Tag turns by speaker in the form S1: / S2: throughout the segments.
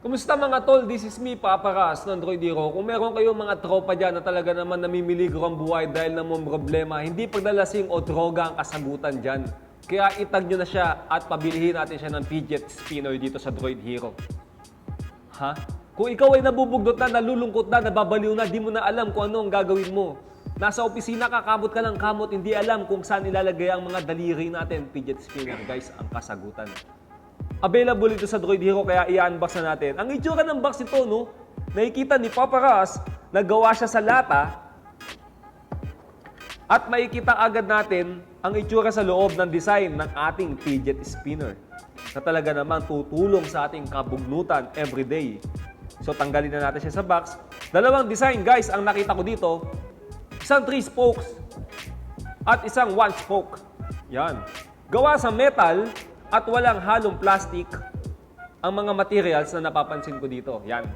S1: Kumusta mga tol? This is me, Papa Ras, ng Android Hero. Kung meron kayong mga tropa dyan na talaga naman namimiligro ang buhay dahil na mong problema, hindi pagdalasing o droga ang kasagutan dyan. Kaya itag nyo na siya at pabilihin natin siya ng fidget spinner dito sa Droid Hero. Ha? Kung ikaw ay nabubugdot na, nalulungkot na, nababaliw na, di mo na alam kung ano ang gagawin mo. Nasa opisina ka, kamot ka ng kamot, hindi alam kung saan ilalagay ang mga daliri natin. Fidget spinner, guys, ang kasagutan. Available ito sa Droid Hero kaya i-unbox na natin. Ang itsura ng box ito, no? Nakikita ni Papa Ras, nagawa siya sa lata. At makikita agad natin ang itsura sa loob ng design ng ating fidget spinner na talaga naman tutulong sa ating kabugnutan everyday. So tanggalin na natin siya sa box. Dalawang design guys ang nakita ko dito. Isang 3 spokes at isang 1 spoke. Yan. Gawa sa metal at walang halong plastic ang mga materials na napapansin ko dito. Yan.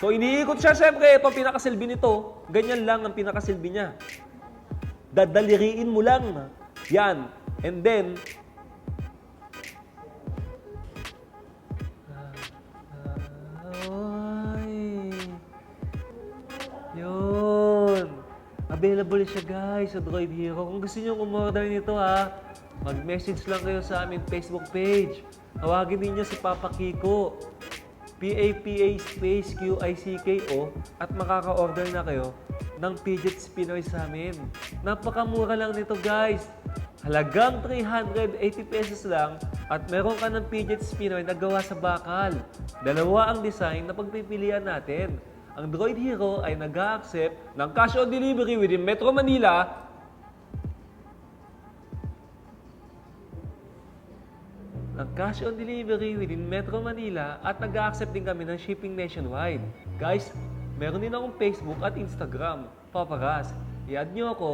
S1: So iniikot siya, syempre, ito ang pinakasilbi nito. Ganyan lang ang pinakasilbi niya. Dadaliriin mo lang. Yan. And then, Ay. Available siya guys sa Droid Hero. Kung gusto nyo umorder nito ha, mag-message lang kayo sa aming Facebook page. Tawagin ninyo si Papa Kiko. P-A-P-A space Q-I-C-K-O at makaka-order na kayo ng fidget spinner sa amin. Napakamura lang nito guys. Halagang 380 pesos lang at meron ka ng fidget spinner na gawa sa bakal. Dalawa ang design na pagpipilian natin. Ang Droid Hero ay nag accept ng cash on delivery within Metro Manila ng cash on delivery within Metro Manila at nag accept din kami ng shipping nationwide. Guys, meron din akong Facebook at Instagram, Paparas. I-add nyo ako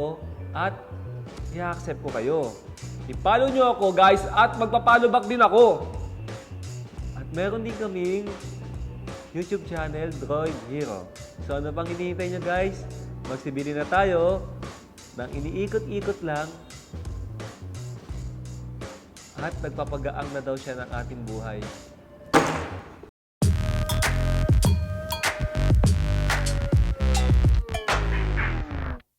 S1: at i-accept ko kayo. I-follow nyo ako guys at magpa-follow back din ako. At meron din kaming YouTube channel, Droid Hero. So ano pang hinihintay nyo guys? Magsibili na tayo ng iniikot-ikot lang at nagpapagaang na daw siya ng ating buhay.